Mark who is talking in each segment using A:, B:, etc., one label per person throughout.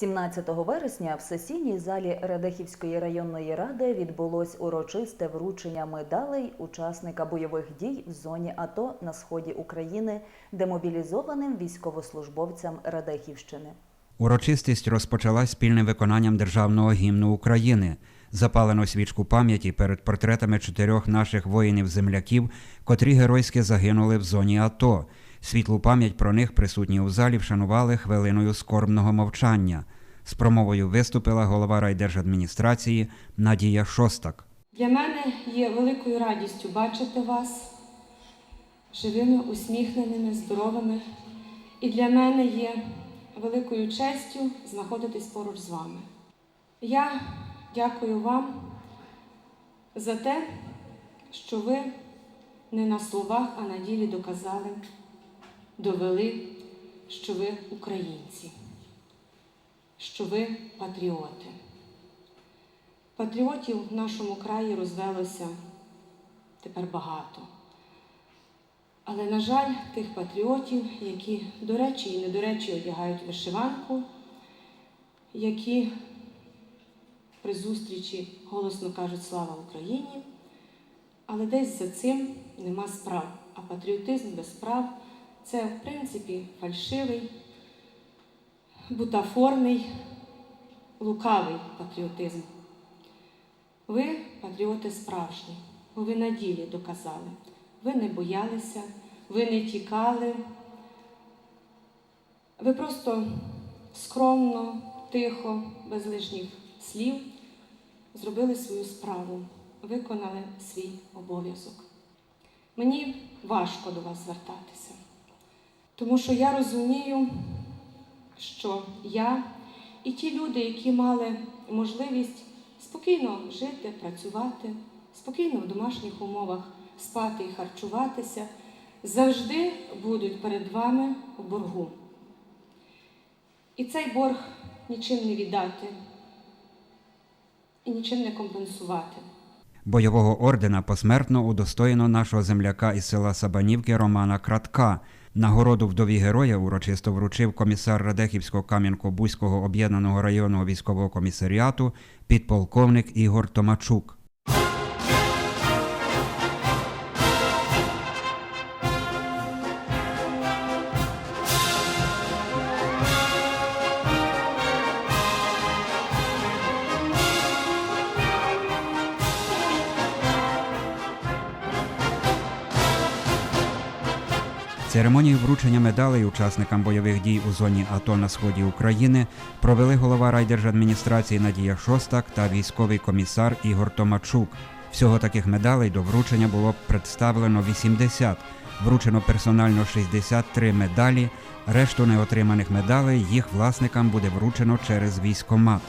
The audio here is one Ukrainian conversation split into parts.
A: 17 вересня в сесійній залі Радехівської районної ради відбулось урочисте вручення медалей учасника бойових дій в зоні АТО на сході України демобілізованим військовослужбовцям Радехівщини.
B: Урочистість розпочалась спільним виконанням державного гімну України. Запалено свічку пам'яті перед портретами чотирьох наших воїнів-земляків, котрі геройськи загинули в зоні АТО. Світлу пам'ять про них присутні у залі вшанували хвилиною скорбного мовчання. З промовою виступила голова райдержадміністрації Надія Шостак.
C: Для мене є великою радістю бачити вас живими, усміхненими, здоровими. І для мене є великою честю знаходитись поруч з вами. Я дякую вам за те, що ви не на словах, а на ділі доказали, довели, що ви українці, що ви патріоти. Патріотів в нашому краї розвелося тепер багато. Але, на жаль, тих патріотів, які до речі і не до речі одягають вишиванку, які при зустрічі голосно кажуть Слава Україні, але десь за цим нема справ. А патріотизм без справ це, в принципі, фальшивий, бутафорний, лукавий патріотизм. Ви патріоти справжні, бо ви на ділі доказали. Ви не боялися, ви не тікали. Ви просто скромно, тихо, без лишніх слів зробили свою справу, виконали свій обов'язок. Мені важко до вас звертатися, тому що я розумію, що я і ті люди, які мали можливість спокійно жити, працювати, спокійно в домашніх умовах спати і харчуватися, завжди будуть перед вами в боргу. І цей борг нічим не віддати і нічим не компенсувати.
B: Бойового ордена посмертно удостоєно нашого земляка із села Сабанівки Романа Кратка. Нагороду вдові героя урочисто вручив комісар Радехівського Кам'янко-Бузького об'єднаного районного військового комісаріату підполковник Ігор Томачук. Церемонію вручення медалей учасникам бойових дій у зоні АТО на сході України провели голова райдержадміністрації Надія Шостак та військовий комісар Ігор Томачук. Всього таких медалей до вручення було представлено 80. Вручено персонально 63 медалі. Решту неотриманих медалей їх власникам буде вручено через військомат.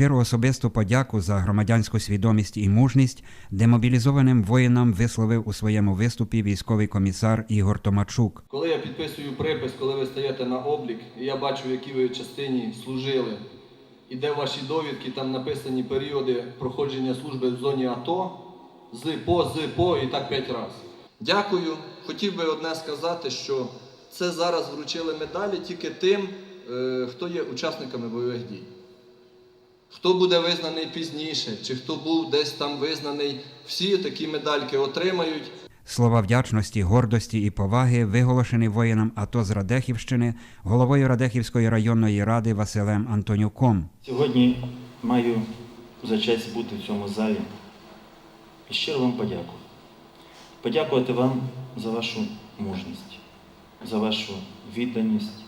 B: Щиру особисту подяку за громадянську свідомість і мужність демобілізованим воїнам висловив у своєму виступі військовий комісар Ігор Томачук.
D: Коли я підписую припис, коли ви стаєте на облік, і я бачу, в якій ви частині служили, і де ваші довідки, там написані періоди проходження служби в зоні АТО, з по, з по і так п'ять разів. Дякую. Хотів би одне сказати, що це зараз вручили медалі тільки тим, е, хто є учасниками бойових дій. Хто буде визнаний пізніше, чи хто був десь там визнаний, всі такі медальки отримають.
B: Слова вдячності, гордості і поваги виголошені воїнам АТО з Радехівщини головою Радехівської районної ради Василем Антонюком.
E: Сьогодні маю за честь бути в цьому залі і щиро вам подякую. Подякувати вам за вашу мужність, за вашу відданість,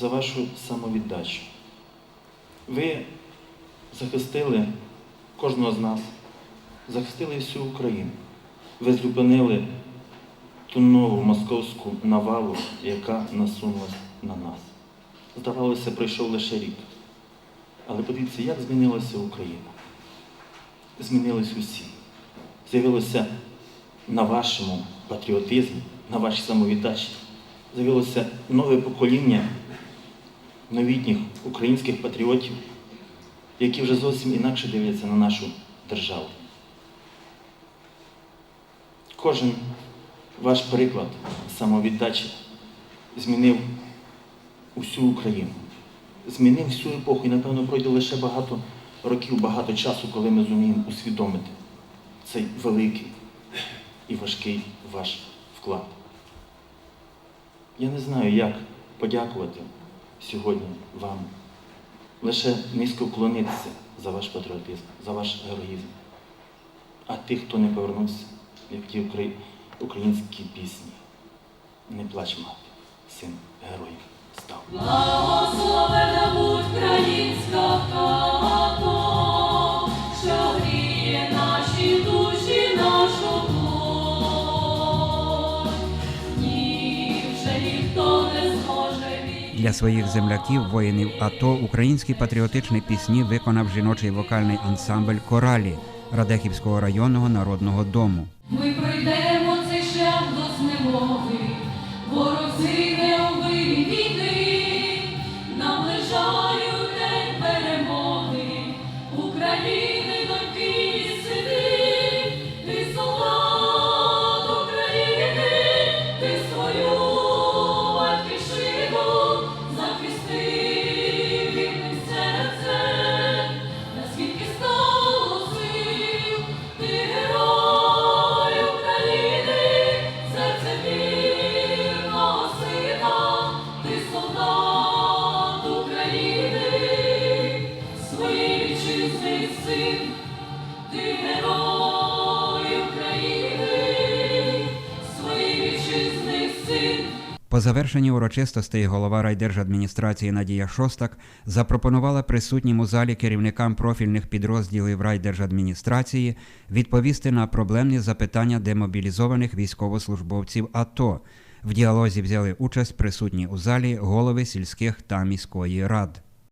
E: за вашу самовіддачу. Ви захистили кожного з нас, захистили всю Україну. Ви зупинили ту нову московську навалу, яка насунулась на нас. Здавалося, пройшов лише рік. Але подивіться, як змінилася Україна. Змінились усі. З'явилося на вашому патріотизмі, на вашій самовіддачі. З'явилося нове покоління новітніх українських патріотів, які вже зовсім інакше дивляться на нашу державу. Кожен ваш приклад самовіддачі змінив усю Україну змінив всю епоху і, напевно, пройде лише багато років, багато часу, коли ми зуміємо усвідомити цей великий і важкий ваш вклад. Я не знаю, як подякувати сьогодні вам. Лише низько вклонитися за ваш патріотизм, за ваш героїзм. А тих, хто не повернувся, як ті укра- українські пісні, не плач мати, син героїв став.
B: Для своїх земляків, воїнів АТО, українські патріотичні пісні виконав жіночий вокальний ансамбль Коралі Радехівського районного народного дому.
F: Ми пройдемо
B: завершенні урочистостей голова райдержадміністрації Надія Шостак запропонувала присутнім у залі керівникам профільних підрозділів райдержадміністрації відповісти на проблемні запитання демобілізованих військовослужбовців АТО. В діалозі взяли участь присутні у залі голови сільських та міської рад.